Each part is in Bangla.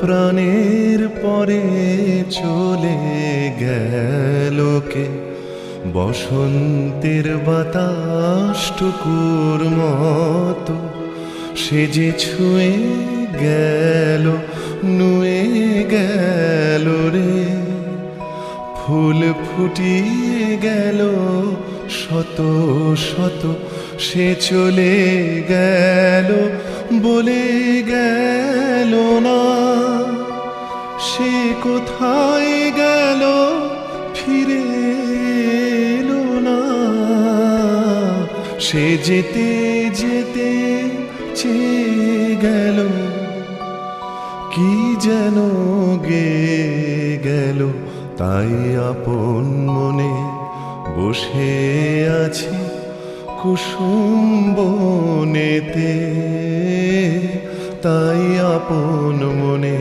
প্রাণের পরে চলে গেল কে? বসন্তের বাতাসটুকুর মতো সে যে ছুঁয়ে গেল, নুয়ে গেল রে। ফুল ফুটিয়ে গেল, শত শত সে চলে গেল। বলে গেল না। সে কোথায় গেল ফিরে এলো না। সে যেতে যেতে চেয়ে গেল। কি যেন গে গেল, তাই আপন মনে বসে আছি। কুসুম বনেতে তাই আপন মনে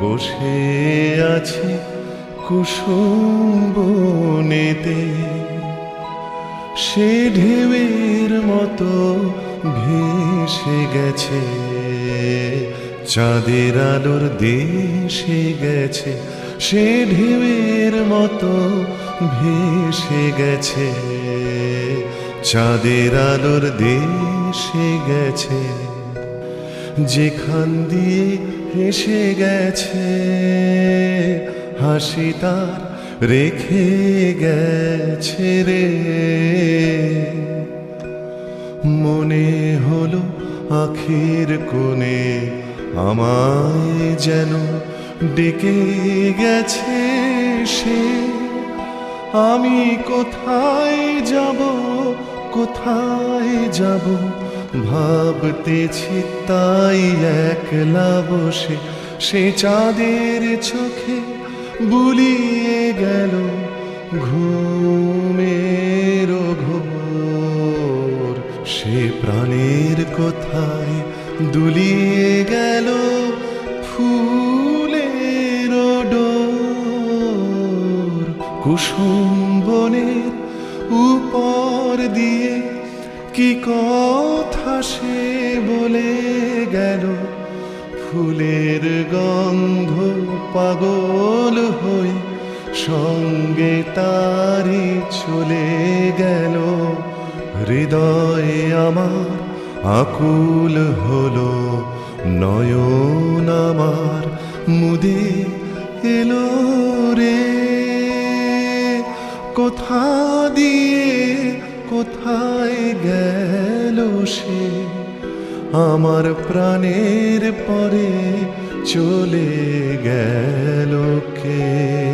বসে আছি কুসুম বনেতে সে ঢেউয়ের মতো ভেসে গেছে, চাঁদের আলোর দেশে গেছে। সে ঢেউয়ের মতো ভেসে গেছে চাঁদের আলোর দেশে গেছে, যেখান দিয়ে হেসে গেছে, হাসি তার রেখে গেছে রে। মনে হলো আখির কোণে আমায় যেন ডেকে গেছে সে। আমি কোথায় যাব কোথায় যাব? ভাবতেছি তাই একলা বসে। সে চাঁদের চোখে বুলিয়ে গেল ঘুমের ঘোর। সে প্রাণের কোথায় দুলিয়ে গেল ফুলের ডোর। কুসুম বনের উপর দিয়ে কি কথা সে বলে গেল? ফুলের গন্ধ পাগল হয়ে সঙ্গে তারি চলে গেল। হৃদয়ে আমার আকুল হলো, নয়ন আমার মুদে এলো রে। কোথা দিয়ে কোথায় গেল সে? আমার প্রাণের পরে চলে গেল কে?